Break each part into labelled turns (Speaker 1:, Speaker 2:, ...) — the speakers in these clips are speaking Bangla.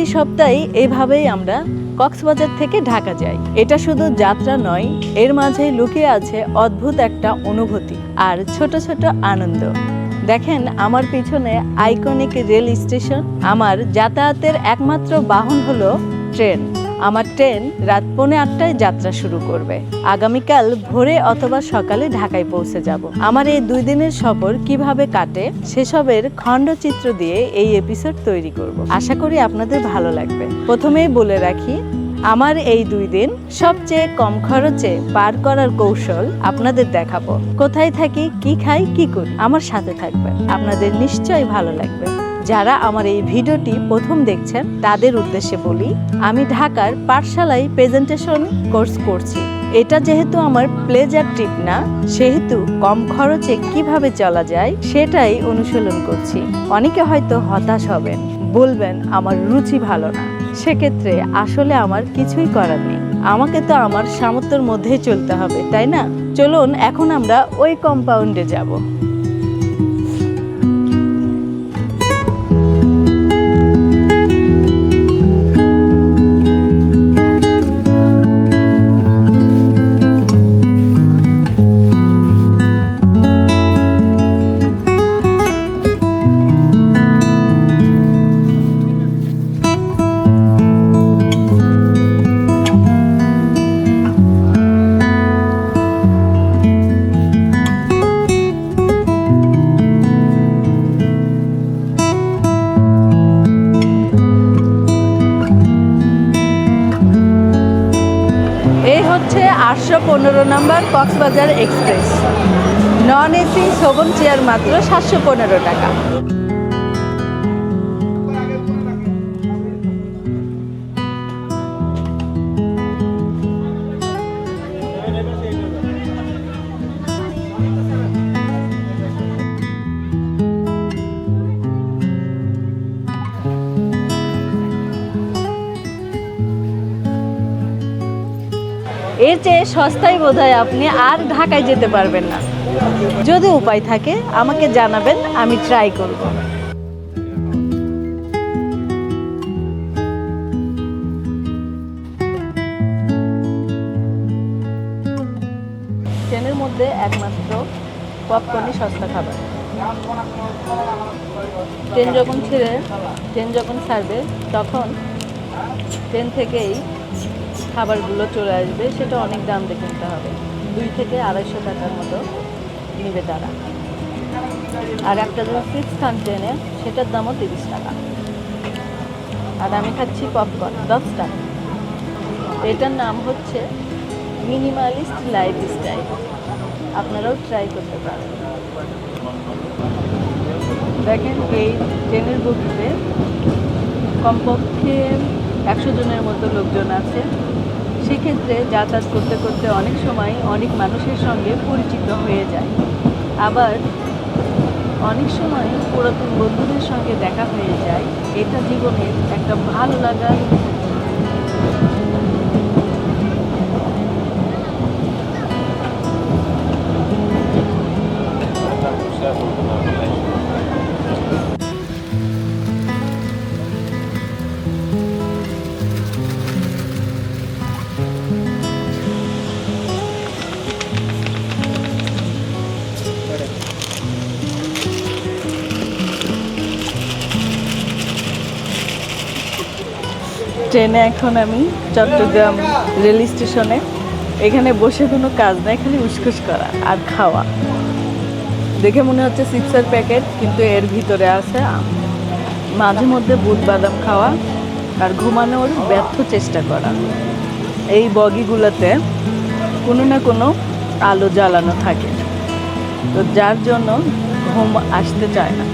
Speaker 1: প্রতি সপ্তাহে এভাবেই আমরা কক্সবাজার থেকে ঢাকা যাই। এটা শুধু যাত্রা নয়, এর মাঝে লুকিয়ে আছে অদ্ভুত একটা অনুভূতি আর ছোট ছোট আনন্দ। দেখেন আমার পিছনে আইকনিক রেল স্টেশন, আমার যাতায়াতের একমাত্র বাহন হলো ট্রেন। আমার ট্রেন রাত পৌনে আটটায় যাত্রা শুরু করবে। আগামীকাল ভোরে অথবা সকালে ঢাকায় পৌঁছে যাব। আমার এই দুই দিনের সফর কীভাবে কাটে, সেসবের খণ্ডচিত্র দিয়ে এই এপিসোড তৈরি করব। আশা করি আপনাদের ভালো লাগবে। প্রথমেই বলে রাখি, আমার এই দুই দিন সবচেয়ে কম খরচে পার করার কৌশল আপনাদের দেখাবো। কোথায় থাকি, কি খাই, কি করি, আমার সাথে থাকবেন। আপনাদের নিশ্চয়ই ভালো লাগবে। যারা আমার এই ভিডিওটি প্রথম দেখছেন, তাদের উদ্দেশ্যে বলি, আমি ঢাকার পাঠশালায় প্রেজেন্টেশন কোর্স করছি। এটা যেহেতু আমার প্লেজার ট্রিপ না, সেহেতু কম খরচে কীভাবে চলা যায় সেটাই অনুশীলন করছি। অনেকে হয়তো হতাশ হবেন, বলবেন, আমার রুচি ভালো না। সেক্ষেত্রে আসলে আমার কিছুই করার নেই। আমাকে তো আমার সামর্থ্যের মধ্যেই চলতে হবে, তাই না? চলুন, এখন আমরা ওই কম্পাউন্ডে যাব। আটশো পনেরো number Cox's Bazar express. Non AC Shovan chair মাত্র সাতশো পনেরো টাকা। এর চেয়ে সস্তায় বোধহয় আপনি আর ঢাকায় যেতে পারবেন না। যদি উপায় থাকে, আমাকে জানাবেন, আমি ট্রাই করব। ট্রেনের মধ্যে একমাত্র পপকর্নই সস্তা খাবার। ট্রেন যখন ছেড়ে, ট্রেন যখন ছাড়বে, তখন ট্রেন থেকেই খাবারগুলো চলে আসবে, সেটা অনেক দাম দিয়ে কিনতে হবে। দুই থেকে আড়াইশো টাকার মতো নেবে তারা। আর একটা যদি ফিক্স খান ট্রেনে সেটার দামও তিরিশ টাকা। আর আমি খাচ্ছি পপকর্ন দশ টাকা এটার নাম হচ্ছে মিনিমালিস্ট লাইফ স্টাইল আপনারাও ট্রাই করতে পারেন। দেখেন এই ট্রেনের বগিতে কমপক্ষে একশো জনের মতো লোকজন আছে। সেক্ষেত্রে যাতায়াত করতে করতে অনেক সময় অনেক মানুষের সঙ্গে পরিচিত হয়ে যায়। আবার অনেক সময় পুরাতন বন্ধুদের সঙ্গে দেখা হয়ে যায়। এটা জীবনের একটা ভালো লাগার ট্রেনে এখন আমি চট্টগ্রাম রেল স্টেশনে। এখানে বসে কোনো কাজ নাই, খালি উসখুস করা আর খাওয়া। দেখে মনে হচ্ছে চিপসের প্যাকেট, কিন্তু এর ভিতরে আছে মাঝে মধ্যে বুট বাদাম খাওয়া আর ঘুমানোর ব্যর্থ চেষ্টা করা। এই বগিগুলোতে কোনো না কোনো আলো জ্বালানো থাকে। তো যার জন্য ঘুম আসতে চায় না।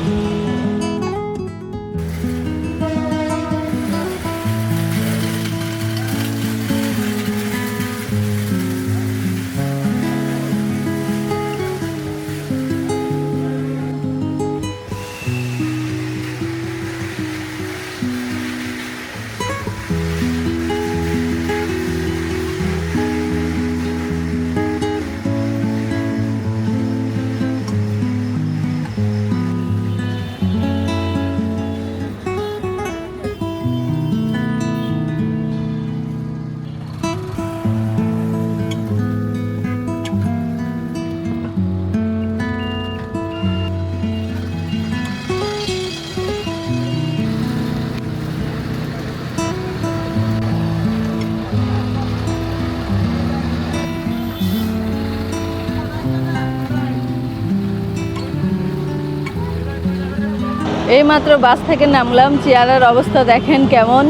Speaker 1: এইমাত্র বাস থেকে নামলাম চেয়ারের অবস্থা দেখেন কেমন।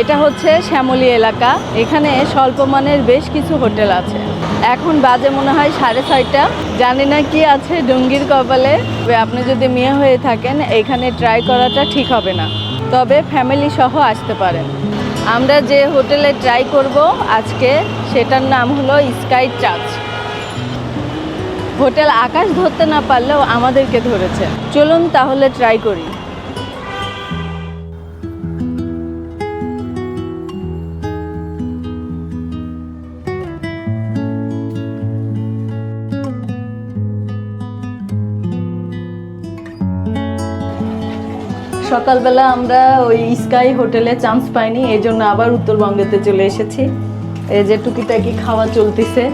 Speaker 1: এটা হচ্ছে শ্যামলী এলাকা, এখানে স্বল্পমানের বেশ কিছু হোটেল আছে। এখন বাজে মনে হয় সাড়ে ছয়টা। জানি না কি আছে ডুঙ্গির কপালে আপনি যদি মেয়ে হয়ে থাকেন, এখানে ট্রাই করাটা ঠিক হবে না। তবে ফ্যামিলি সহ আসতে পারেন। আমরা যে হোটেলে ট্রাই করব আজকে, সেটার নাম হলো স্কাই চার্চ হোটেল আকাশ ধরতে না পারলেও আমাদেরকে ধরেছে। চলুন তাহলে ট্রাই করি। সকালবেলা আমরা ওই স্কাই হোটেলে চান্স পাইনি এই জন্য আবার উত্তরবঙ্গেতে চলে এসেছি। এই যে টুকিটাকি খাওয়া চলতেছে।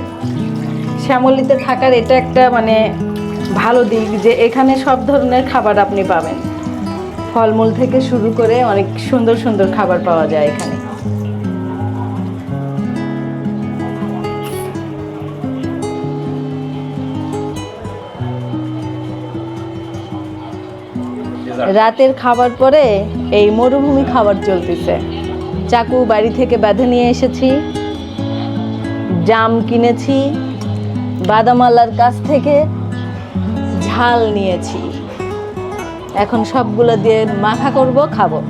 Speaker 1: শ্যামলিতে থাকার এটা একটা মানে ভালো দিক যে এখানে সব ধরনের খাবার আপনি পাবেন। ফলমূল থেকে শুরু করে অনেক সুন্দর সুন্দর খাবার পাওয়া যায় এখানে। রাতের খাবার পরে এই মরুভূমি খাবার চলতেছে। চাকু বাড়ি থেকে বেঁধে নিয়ে এসেছি। জাম কিনেছি। বাদামালার কাছ থেকে ঝাল নিয়েছি। এখন সবগুলো দিয়ে মাখা করব, খাব।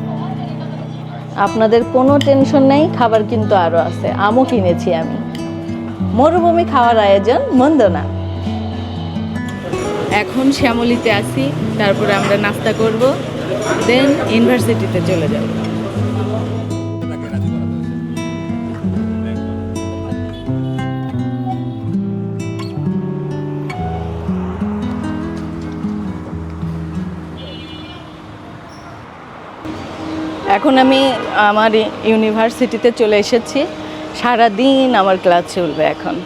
Speaker 1: আপনাদের কোনো টেনশন নেই, খাবার কিন্তু আরও আছে। আমও কিনেছি আমি। মরুভূমি খাওয়ার আয়োজন, মন্দ না। এখন শ্যামলিতে আসি তারপরে আমরা নাস্তা করব, দেন ইউনিভার্সিটিতে চলে যাব। এখন আমি আমার ইউনিভার্সিটিতে চলে এসেছি সারা দিন আমার ক্লাস চলবে এখন।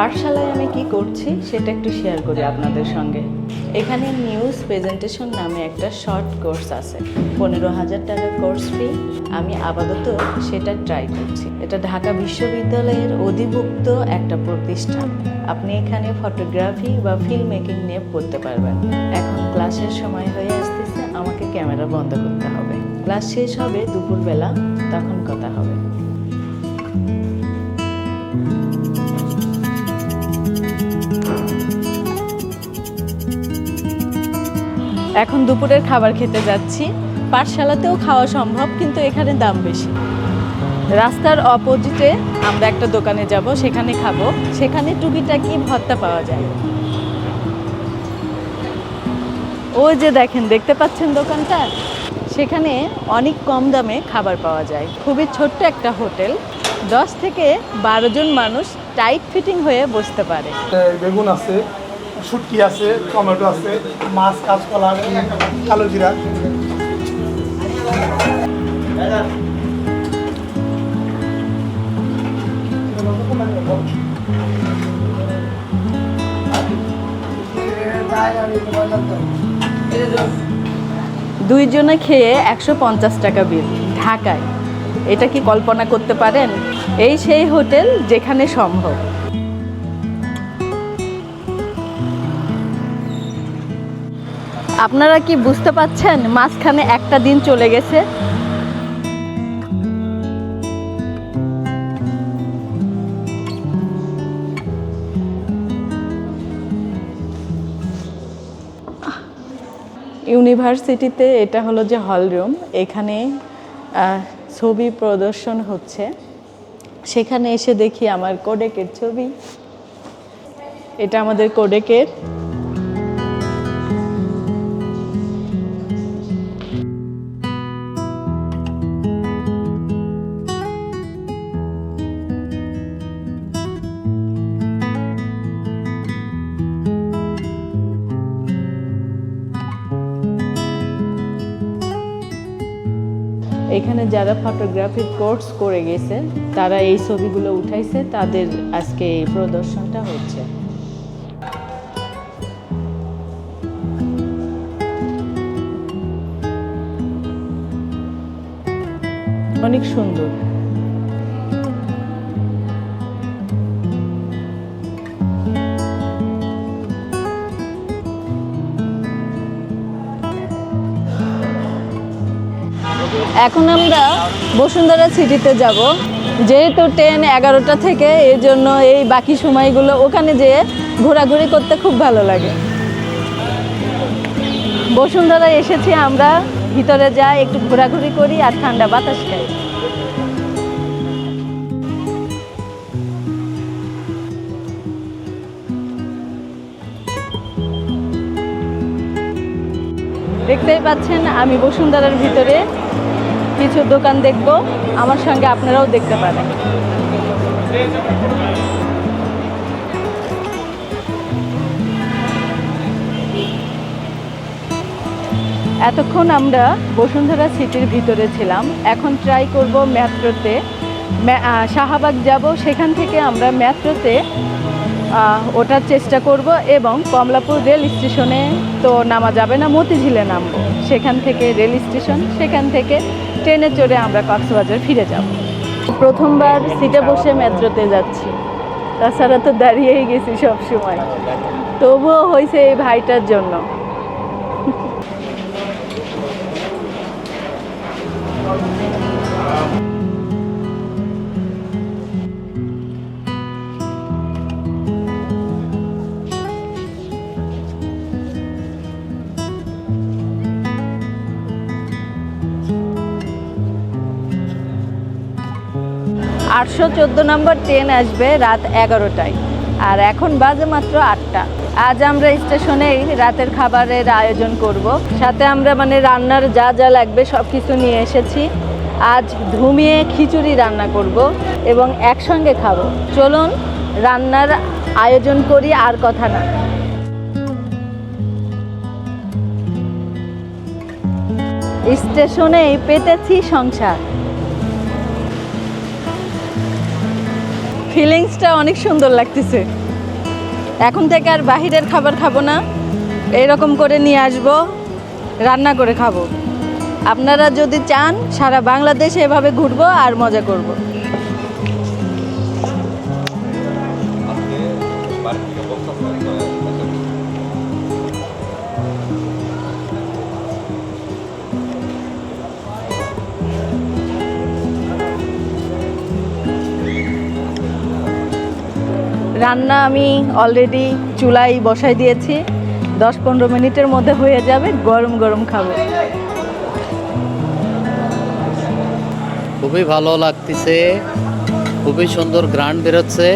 Speaker 1: পাঠশালায় আমি কি করছি সেটা একটু শেয়ার করি আপনাদের সঙ্গে। এখানে নিউজ প্রেজেন্টেশন নামে একটা শর্ট কোর্স আছে। পনেরো হাজার টাকার কোর্স ফি আমি আপাতত সেটা ট্রাই করছি। এটা ঢাকা বিশ্ববিদ্যালয়ের অধিভুক্ত একটা প্রতিষ্ঠান। আপনি এখানে ফটোগ্রাফি বা ফিল্ম মেকিং নিয়ে পড়তে পারবেন। এখন ক্লাসের সময় হয়ে আসতেছে, আমাকে ক্যামেরা বন্ধ করতে হবে। ক্লাস শেষ হবে দুপুরবেলা, তখন কথা হবে। এখন দুপুরের খাবার খেতে যাচ্ছি। পাঠশালাতেও খাওয়া সম্ভব, কিন্তু এখানে দাম বেশি। রাস্তার অপোজিটে আমরা একটা দোকানে যাব, সেখানে খাব। সেখানে টুকিটাকি ভর্তা পাওয়া যায়? ও যে দেখেন, দেখতে পাচ্ছেন দোকানটা? সেখানে অনেক কম দামে খাবার পাওয়া যায়। খুবই ছোট্ট একটা হোটেল। দশ থেকে বারো জন মানুষ টাইট ফিটিং হয়ে বসতে পারে।
Speaker 2: বেগুন আছে শুটকি আছে, টমেটো আছে, মাছ, কাঁচকলা, কালো জিরা।
Speaker 1: দুইজনে খেয়ে একশো পঞ্চাশ টাকা বিল ঢাকায়। এটা কি কল্পনা করতে পারেন? এই সেই হোটেল যেখানে সম্ভব। আপনারা কি বুঝতে পাচ্ছেন মাঝখানে একটা দিন চলে গেছে? ইউনিভার্সিটিতে এটা হলো যে হলরুম এখানে ছবি প্রদর্শন হচ্ছে। সেখানে এসে দেখি আমার কোডেকের ছবি। এটা আমাদের কোডেকের যারা ফটোগ্রাফির কোর্স করে গেছে তারা এই ছবিগুলো উঠাইছে, তাদের আজকে এই প্রদর্শনটা হচ্ছে অনেক সুন্দর। এখন আমরা বসুন্ধরা সিটিতে যাব। যেহেতু ট্রেন এগারোটা থেকে এই জন্য এই বাকি সময়গুলো ওখানে যেয়ে ঘোরাঘুরি করতে খুব ভালো লাগে। বসুন্ধরা এসেছি আমরা, ভিতরে যাই, একটু ঘোরাঘুরি করি আর ঠান্ডা বাতাস খাই। দেখতেই পাচ্ছেন, আমি বসুন্ধরার ভিতরে কিছু দোকান দেখব, আমার সঙ্গে আপনারাও দেখতে পারেন। এতক্ষণ আমরা বসুন্ধরা সিটির ভিতরে ছিলাম, এখন ট্রাই করব মেট্রোতে। শাহবাগ যাব, সেখান থেকে আমরা মেট্রোতে ওঠার চেষ্টা করব এবং কমলাপুর রেল স্টেশনে তো নামা যাবে না, মতিঝিলে নামবো। সেখান থেকে রেল স্টেশন, সেখান থেকে ট্রেনে চড়ে আমরা কক্সবাজার ফিরে যাব। প্রথমবার সিটে বসে মেট্রোতে যাচ্ছি। তাছাড়া তো দাঁড়িয়েই গেছি সব সময় তবুও হয়েছে এই ভাইটার জন্য। আটশো চোদ্দ নম্বর ট্রেন আসবে রাত এগারোটায়। আর এখন বাজে মাত্র আটটা। আজ আমরা স্টেশনেই রাতের খাবারের আয়োজন করব। সাথে আমরা মানে রান্নার যা যা লাগবে সব কিছু নিয়ে এসেছি। আজ ধুমিয়ে খিচুড়ি রান্না করব এবং একসঙ্গে খাব। চলুন, রান্নার আয়োজন করি আর কথা না। স্টেশনেই পেতেছি সংসার। ফিলিংসটা অনেক সুন্দর লাগতেছে। এখন থেকে আর বাহিরের খাবার খাব না। এরকম করে নিয়ে আসব, রান্না করে খাব। আপনারা যদি চান, সারা বাংলাদেশে এভাবে ঘুরবো আর মজা করব। রান্না আমি অলরেডি চুলাই বসাই দিয়েছি। দশ পনেরো মিনিটের মধ্যে হয়ে যাবে গরম গরম খাব।
Speaker 3: খুবই ভালো লাগতেছে খুবই সুন্দর গ্রান্ড বেরোচ্ছে।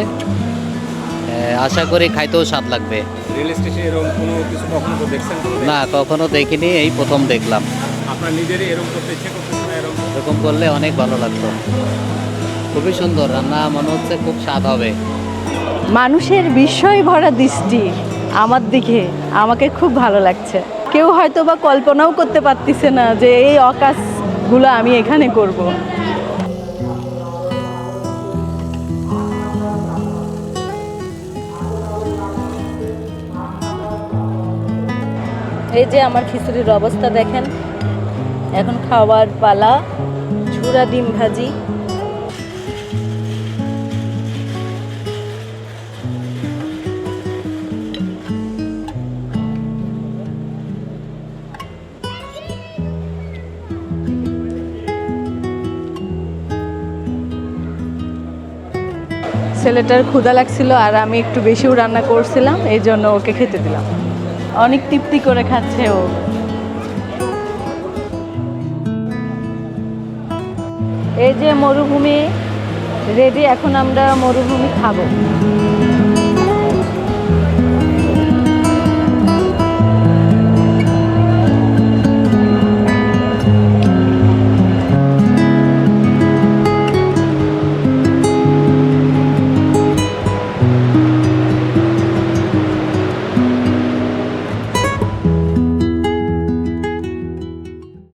Speaker 3: আশা করি খাইতেও স্বাদ লাগবে।
Speaker 4: রেল স্টেশনে এরকম কোনো কিছু কখনো তো দেখছেন
Speaker 3: না কখনো দেখিনি এই প্রথম দেখলাম।
Speaker 4: আপনার নিজেরই এরকম করতে ইচ্ছে করতেছে এরকম?
Speaker 3: এরকম করলে অনেক ভালো লাগতো। খুবই সুন্দর রান্না মনে হচ্ছে খুব স্বাদ হবে।
Speaker 1: মানুষের বিস্ময় ভরা দৃষ্টি আমার দিকে, আমাকে খুব ভালো লাগছে। কেউ হয়তো বা কল্পনাও করতে পারতিছে না যে এই অকাশগুলো আমি এখানে করব। এই যে আমার খিচুড়ির অবস্থা দেখেন। এখন খাওয়ার পালা ঝুরা ডিম ভাজি। ছেলেটার ক্ষুদা লাগছিল আর আমি একটু বেশিও রান্না করছিলাম, এই জন্য ওকে খেতে দিলাম। অনেক তৃপ্তি করে খাচ্ছে ও। এই যে মরুভূমি রেডি এখন আমরা মরুভূমি খাব।